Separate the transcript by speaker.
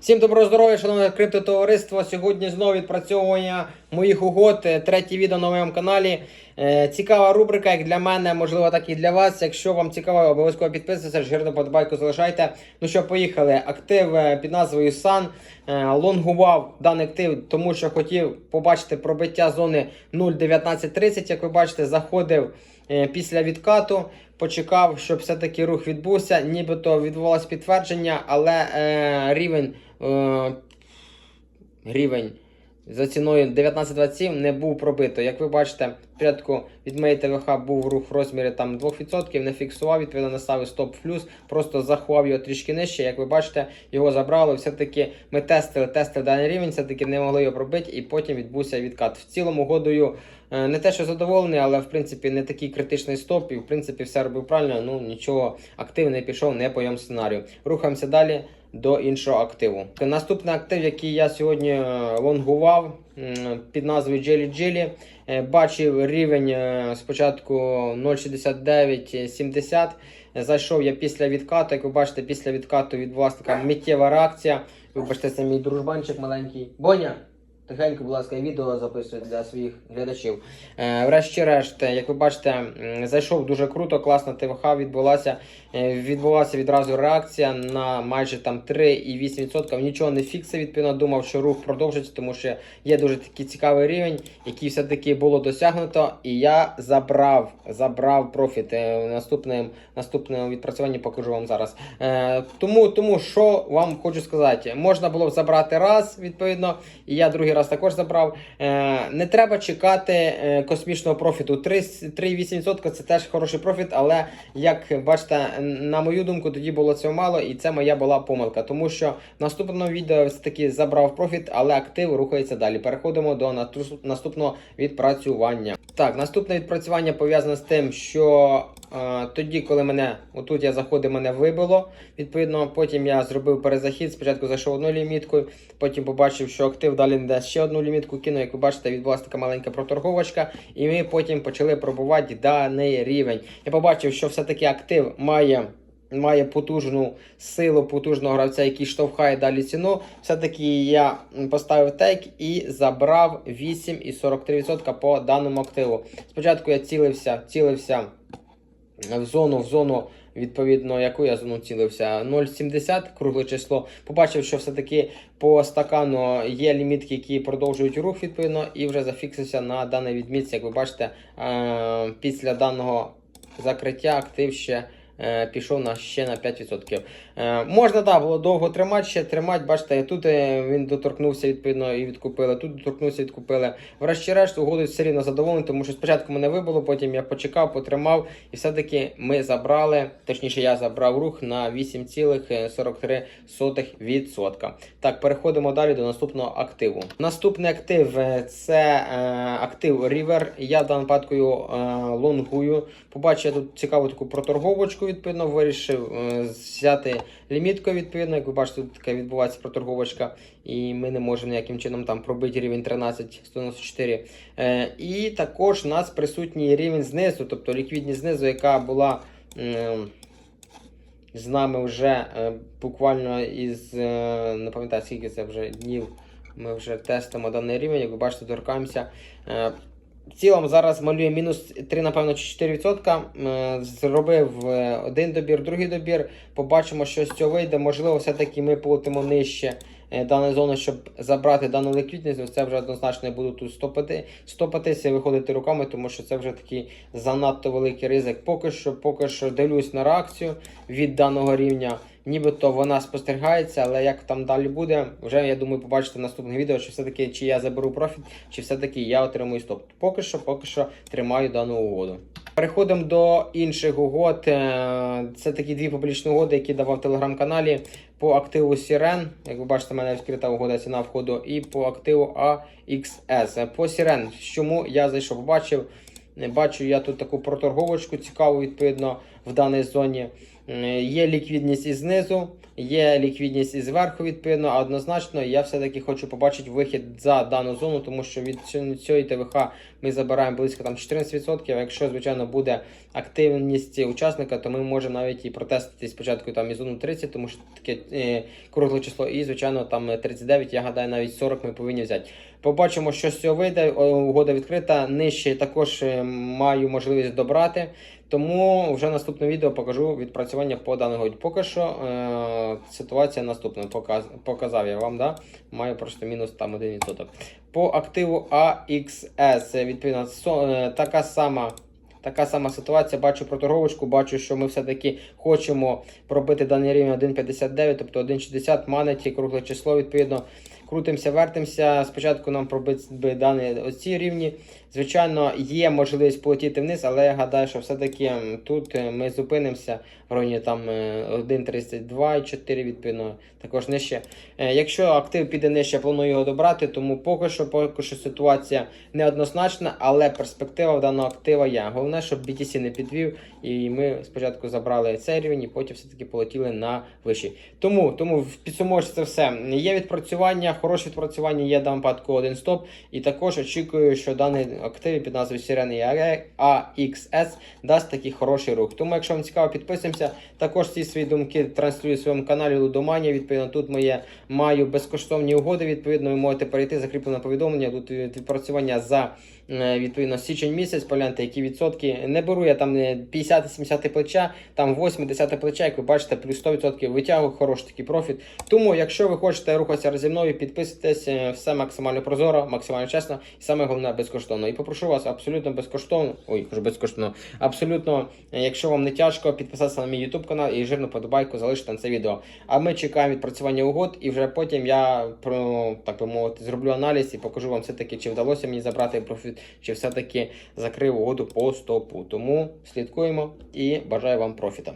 Speaker 1: Всім доброго здоров'я, шановне криптотовариство. Сьогодні знову відпрацьовування моїх угод. Е, Третє відео на моєму каналі. Е, Цікава рубрика, як для мене, можливо, так і для вас. Якщо вам цікаво, обов'язково підписуйтесь, жирну подбайку залишайте. Ну що, поїхали. Актив е, під назвою. Е, Лонгував даний актив, тому що хотів побачити пробиття зони 0.1930. Як ви бачите, заходив після відкату. Почекав, щоб все-таки рух відбувся, нібито відбувалось підтвердження, але е, рівень, е, рівень за ціною 19,27 не був пробито. Як ви бачите, спочатку від моєї ТВХ був рух в розмірі там 2%, не фіксував, відповідно наставив стоп в плюс, просто заховав його трішки нижче. Як ви бачите, його забрали. Все-таки ми тестили, тестили даний рівень, все-таки не могли його пробити, і потім відбувся відкат. В цілому угодою е, не те, що задоволений, але в принципі не такий критичний стоп, і в принципі все робив правильно. Ну нічого активний пішов не по йому сценарію. Рухаємося далі до іншого активу. Наступний актив, який я сьогодні е, лонгував під назвою Jelly Jelly, е, бачив рівень е, спочатку 0,6970. Зайшов я після відкату. Як ви бачите, після відкату від власника миттєва реакція. Вибачте, це мій дружбанчик маленький. Боня! Тихенько, будь ласка, відео записую для своїх глядачів. Е, врешті-решт, як ви бачите, зайшов дуже круто, класна ТВХ відбулася. Е, відбулася відразу реакція на майже там 3,8%. Нічого не фіксив, відповідно, думав, що рух продовжиться, тому що є дуже такий цікавий рівень, який все-таки було досягнуто. І я забрав, забрав профіт. Е, в наступному, наступному відпрацюванні покажу вам зараз. Е, тому, тому що вам хочу сказати, можна було б забрати раз, відповідно, і я другий раз також забрав. Е, не треба чекати е, космічного профіту. 3,8% це теж хороший профіт, але як бачите, на мою думку, тоді було цього мало, і це моя була помилка. Тому що в наступному відео все-таки забрав профіт, але актив рухається далі. Переходимо до наступного відпрацювання. Так, наступне відпрацювання пов'язане з тим, що тоді, коли мене отут я заходив, мене вибило. Відповідно, потім я зробив перезахід. Спочатку зайшов одною ліміткою, потім побачив, що актив далі йде ще одну лімітку кинув. Як ви бачите, відбулася така маленька проторговочка, і ми потім почали пробувати даний рівень. Я побачив, що все-таки актив має. Має потужну силу потужного гравця, який штовхає далі ціну. Все-таки я поставив тейк і забрав 8,43% по даному активу. Спочатку я цілився, цілився в зону, в зону, відповідно, яку я зону цілився? 0,70 кругле число. Побачив, що все-таки по стакану є лімітки, які продовжують рух, відповідно, і вже зафіксився на даній відмітці. Як ви бачите, е, після даного закриття актив ще. Е, Пішов на ще на 5%. Е, можна да, було довго тримати, ще тримати. Бачите, тут е, він доторкнувся відповідно і відкупили. Тут доторкнувся, відкупили. Врешті-решт, угоду все рівно задоволений, тому що спочатку мене вибило, потім я почекав, потримав, і все-таки ми забрали, точніше, я забрав рух на 8,43%. Так, переходимо далі до наступного активу. Наступний актив це е, актив River. Я в даному випадку його, е, лонгую. Побачив я тут цікаву таку проторговочку, відповідно, вирішив е, взяти лімітку, відповідно, як ви бачите, тут така відбувається проторговочка, і ми не можемо ніяким чином там пробити рівень 13,194. Е, і також у нас присутній рівень знизу, тобто ліквідність знизу, яка була. з нами вже е, буквально із не пам'ятаю скільки це вже днів. Ми вже тестимо даний рівень, як ви бачите, торкаємося. В цілому зараз малює мінус 3, напевно, чи 4%. Е, Зробив е, один добір, другий добір. Побачимо, що з цього вийде. Можливо, все-таки ми платимо нижче даної зони, щоб забрати дану ліквідність. Це вже однозначно буду тут стопати, стопатися, виходити руками, тому що це вже такий занадто великий ризик. Поки що, поки що дивлюсь на реакцію від даного рівня. Нібито вона спостерігається, але як там далі буде, вже я думаю, побачите в наступних відео, чи все-таки чи я заберу профіт, чи все-таки я отримую стоп. Поки що, поки що тримаю дану угоду. Переходимо до інших угод. Е, Це такі дві публічні угоди, які давав в телеграм-каналі по активу Сірен. Як ви бачите, в мене відкрита угода ціна входу, і по активу AXS. По Сірен, чому я зайшов, побачив. Бачу я тут таку проторговочку цікаву, відповідно, в даній зоні. Е, Є ліквідність і знизу, є ліквідність і зверху, відповідно, а однозначно я все-таки хочу побачити вихід за дану зону, тому що від цієї ТВХ ми забираємо близько там 14%. А якщо, звичайно, буде активність учасника, то ми можемо навіть і протестити спочатку там і зону 30, тому що таке е, кругле число, і звичайно там 39, я гадаю, навіть 40 ми повинні взяти. Побачимо, що з цього вийде. Угода відкрита. Нижче також е, маю можливість добрати. Тому вже наступне відео покажу відпрацювання по даному. Поки що е, ситуація наступна. Показ, показав я вам, да? маю просто мінус там 1%. По активу AXS, відповідно, со, е, така сама. Така сама ситуація, бачу проторговочку, бачу, що ми все-таки хочемо пробити даний рівень 1,59, тобто 1,60 манеті, кругле число, відповідно. Крутимося, вертимося. Спочатку нам пробити би дані оці рівні. Звичайно, є можливість полетіти вниз, але я гадаю, що все-таки тут е, ми зупинимося в районі там е, 1,32,4 відповідно, також нижче. Е, Якщо актив піде нижче, планую його добрати, тому поки що, поки що ситуація неоднозначна, але перспектива в даного актива є. Головне, щоб BTC не підвів, і ми спочатку забрали цей рівень, і потім все-таки полетіли на вищий. Тому, тому в підсумовуючи це все. Є відпрацювання, хороше відпрацювання, є випадку один стоп. І також очікую, що даний актив під назвою Сірени AXS дасть такий хороший рух. Тому, якщо вам цікаво, підписуємося. Також ці свої думки транслюю в своєму каналі Лудоманія. Відповідно, тут моє маю безкоштовні угоди. Відповідно, ви можете перейти, закріплене повідомлення. Тут відпрацювання за відповідно січень місяць. Погляньте, які відсотки. Не беру я там е, 50-70 плеча, там 8-10 плеча, як ви бачите, плюс 100% витягую, хороший такий профіт. Тому, якщо ви хочете рухатися зі мною, підписуйтесь, е, все максимально прозоро, максимально чесно і саме головне безкоштовно. І попрошу вас абсолютно безкоштовно. Ой, кажу безкоштовно. Абсолютно, е, якщо вам не тяжко, підписатися на мій YouTube канал і жирну подобайку залишити на це відео. А ми чекаємо відпрацювання угод, і вже потім я так би мовити зроблю аналіз і покажу вам все таки, чи вдалося мені забрати профіт, чи все таки закрив угоду по стопу. Тому слідкуємо і бажаю вам профіта.